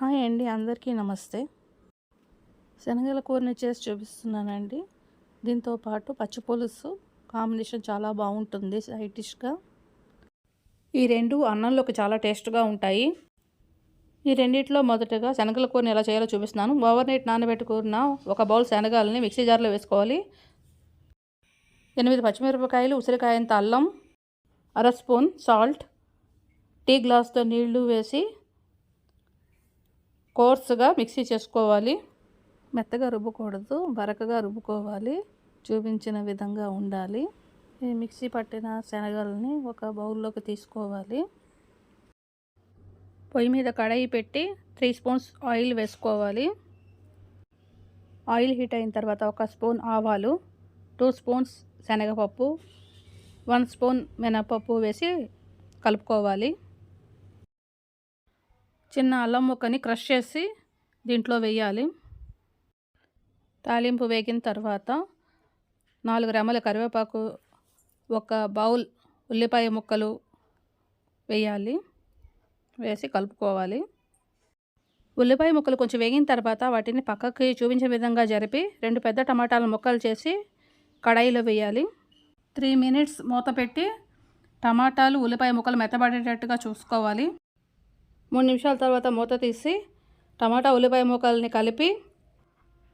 Hi అండి అందరికీ నమస్తే. శనగల కూరని చేసి చూపిస్తున్నానండి. దీంతో పాటు పచ్చి పులుసు కాంబినేషన్ చాలా బాగుంటుంది సైడ్ డిష్గా. ఈ రెండు అన్నంలోకి చాలా టేస్ట్గా ఉంటాయి. ఈ రెండిట్లో మొదటగా శనగల కూరని ఎలా చేయాలో చూపిస్తున్నాను. ఓవర్ నైట్ నానబెట్టుకున్న ఒక బౌల్ శనగాలని మిక్సీ జార్లో వేసుకోవాలి. ఎనిమిది పచ్చిమిరపకాయలు ఉసిరికాయంత అల్లం అర స్పూన్ సాల్ట్ టీ గ్లాస్తో నీళ్ళు వేసి కోర్సుగా మిక్సీ చేసుకోవాలి. మెత్తగా రుబ్బకూడదు బరకగా రుబ్బుకోవాలి చూపించిన విధంగా ఉండాలి. ఈ మిక్సీ పట్టిన శనగలని ఒక బౌల్లోకి తీసుకోవాలి. పొయ్యి మీద కడాయి పెట్టి త్రీ స్పూన్స్ ఆయిల్ వేసుకోవాలి. ఆయిల్ హీట్ అయిన తర్వాత ఒక స్పూన్ ఆవాలు టూ స్పూన్స్ శనగపప్పు వన్ స్పూన్ మినపప్పు వేసి కలుపుకోవాలి. చిన్న అల్లం ముక్కని క్రష్ చేసి దీంట్లో వేయాలి. తాలింపు వేగిన తర్వాత నాలుగు రెమ్మల కరివేపాకు ఒక బౌల్ ఉల్లిపాయ ముక్కలు వేయాలి. వేసి కలుపుకోవాలి. ఉల్లిపాయ ముక్కలు కొంచెం వేగిన తర్వాత వాటిని పక్కకి చూపించే విధంగా జరిపి రెండు పెద్ద టమాటాల ముక్కలు చేసి కడాయిలో వేయాలి. త్రీ మినిట్స్ మూత పెట్టి టమాటాలు ఉల్లిపాయ ముక్కలు మెత్తబడేటట్టుగా చూసుకోవాలి. మూడు నిమిషాల తర్వాత మూత తీసి టమాటా ఉల్లిపాయ ముక్కల్ని కలిపి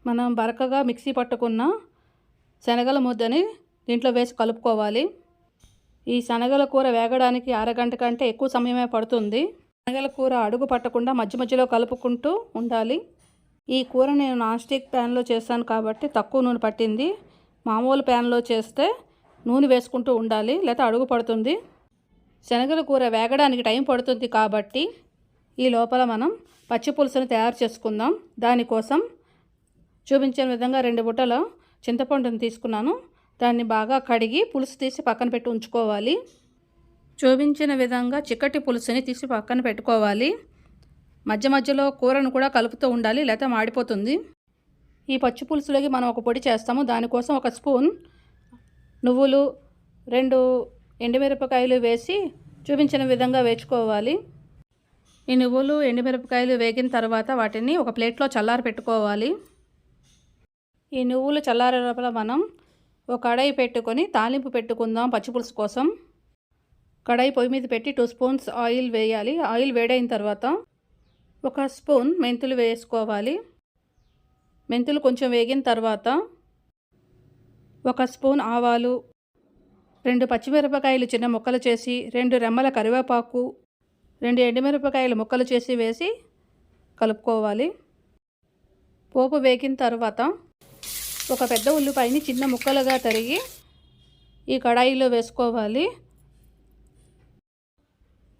మనం బరకగా మిక్సీ పట్టుకున్న శనగల ముద్దని దీంట్లో వేసి కలుపుకోవాలి. ఈ శనగల కూర వేగడానికి అరగంట కంటే ఎక్కువ సమయమే పడుతుంది. శనగల కూర అడుగు పట్టకుండా మధ్య మధ్యలో కలుపుకుంటూ ఉండాలి. ఈ కూర నేను నాన్ స్టిక్ ప్యాన్లో చేస్తాను కాబట్టి తక్కువ నూనె పట్టింది. మామూలు ప్యాన్లో చేస్తే నూనె వేసుకుంటూ ఉండాలి లేకపోతే అడుగు పడుతుంది. శనగల కూర వేగడానికి టైం పడుతుంది కాబట్టి ఈ లోపల మనం పచ్చి పులుసును తయారు చేసుకుందాం. దానికోసం చూపించిన విధంగా రెండు బుట్టల చింతపండుని తీసుకున్నాను. దాన్ని బాగా కడిగి పులుసు తీసి పక్కన పెట్టి ఉంచుకోవాలి. చూపించిన విధంగా చిక్కటి పులుసుని తీసి పక్కన పెట్టుకోవాలి. మధ్య మధ్యలో కూరను కూడా కలుపుతూ ఉండాలి లేకపోతే మాడిపోతుంది. ఈ పచ్చి పులుసులోకి మనం ఒక పొడి చేస్తాము. దానికోసం ఒక స్పూన్ నువ్వులు రెండు ఎండుమిరపకాయలు వేసి చూపించిన విధంగా వేసుకోవాలి. ఈ నువ్వులు ఎండుమిరపకాయలు వేగిన తర్వాత వాటిని ఒక ప్లేట్లో చల్లారి పెట్టుకోవాలి. ఈ నువ్వులు చల్లారే లోపల మనం ఒక కడాయి పెట్టుకొని తాలింపు పెట్టుకుందాం పచ్చిపులుసు కోసం. కడాయి పొయ్యి మీద పెట్టి టూ స్పూన్స్ ఆయిల్ వేయాలి. ఆయిల్ వేడైన తర్వాత ఒక స్పూన్ మెంతులు వేసుకోవాలి. మెంతులు కొంచెం వేగిన తర్వాత ఒక స్పూన్ ఆవాలు రెండు పచ్చిమిరపకాయలు చిన్న ముక్కలు చేసి రెండు రెమ్మల కరివేపాకు రెండు ఎండుమిరపకాయలు ముక్కలు చేసి వేసి కలుపుకోవాలి. పోపు వేగిన తర్వాత ఒక పెద్ద ఉల్లిపాయని చిన్న ముక్కలుగా తరిగి ఈ కడాయిలో వేసుకోవాలి.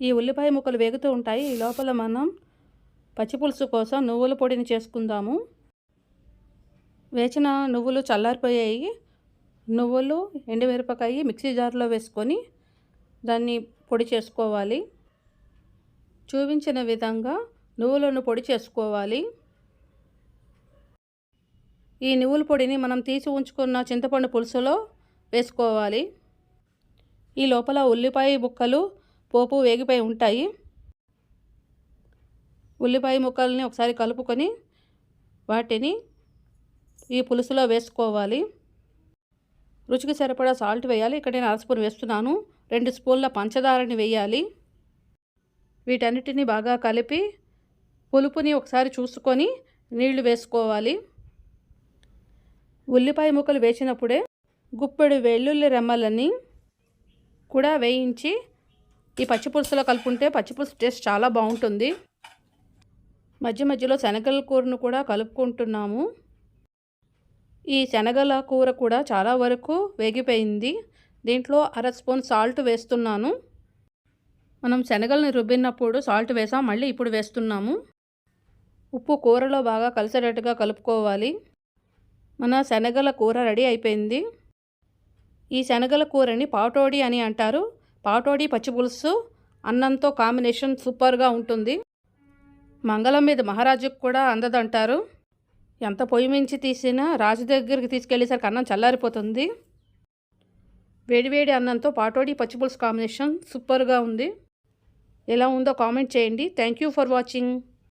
ఈ ఉల్లిపాయ ముక్కలు వేగుతూ ఉంటాయి. ఈ లోపల మనం పచ్చిపులుసు కోసం నువ్వుల పొడిని చేసుకుందాము. వేచిన నువ్వులు చల్లారిపోయాయి. నువ్వులు ఎండుమిరపకాయ మిక్సీ జార్లో వేసుకొని దాన్ని పొడి చేసుకోవాలి. చూపించిన విధంగా నువ్వులను పొడి చేసుకోవాలి. ఈ నువ్వుల పొడిని మనం తీసి ఉంచుకున్న చింతపండు పులుసులో వేసుకోవాలి. ఈ లోపల ఉల్లిపాయ ముక్కలు పోపు వేగిపోయి ఉంటాయి. ఉల్లిపాయ ముక్కల్ని ఒకసారి కలుపుకొని వాటిని ఈ పులుసులో వేసుకోవాలి. రుచికి సరిపడా సాల్ట్ వేయాలి. ఇక్కడ నేను అర స్పూన్ వేస్తున్నాను. రెండు స్పూన్ల పంచదారని వేయాలి. వీటన్నిటిని బాగా కలిపి పులుపుని ఒకసారి చూసుకొని నీళ్ళు వేసుకోవాలి. ఉల్లిపాయ ముక్కలు వేసినప్పుడే గుప్పెడు వెల్లుల్లి రెమ్మలని కూడా వేయించి ఈ పచ్చిపులుసులో కలుపుకుంటే పచ్చిపులుసు టేస్ట్ చాలా బాగుంటుంది. మధ్య మధ్యలో శనగల కూరను కూడా కలుపుకుంటున్నాము. ఈ శనగల కూర కూడా చాలా వరకు వేగిపోయింది. దీంట్లో అర స్పూన్ సాల్ట్ వేస్తున్నాను. మనం శనగలను రుబ్బినప్పుడు సాల్ట్ వేసాం మళ్ళీ ఇప్పుడు వేస్తున్నాము. ఉప్పు కూరలో బాగా కలిసేటట్టుగా కలుపుకోవాలి. మన శనగల కూర రెడీ అయిపోయింది. ఈ శనగల కూరని పాటోడి అని అంటారు. పాటోడి పచ్చిపులుసు అన్నంతో కాంబినేషన్ సూపర్గా ఉంటుంది. మంగళం మీద మహారాజుకు కూడా అందదంటారు. ఎంత పొయ్యి మించి తీసినా రాజు దగ్గరికి తీసుకెళ్ళేసరికి అన్నం చల్లారిపోతుంది. వేడివేడి అన్నంతో పాటోడి పచ్చిపులుసు కాంబినేషన్ సూపర్గా ఉంది. ఎలా ఉందో కామెంట్ చేయండి. Thank you for watching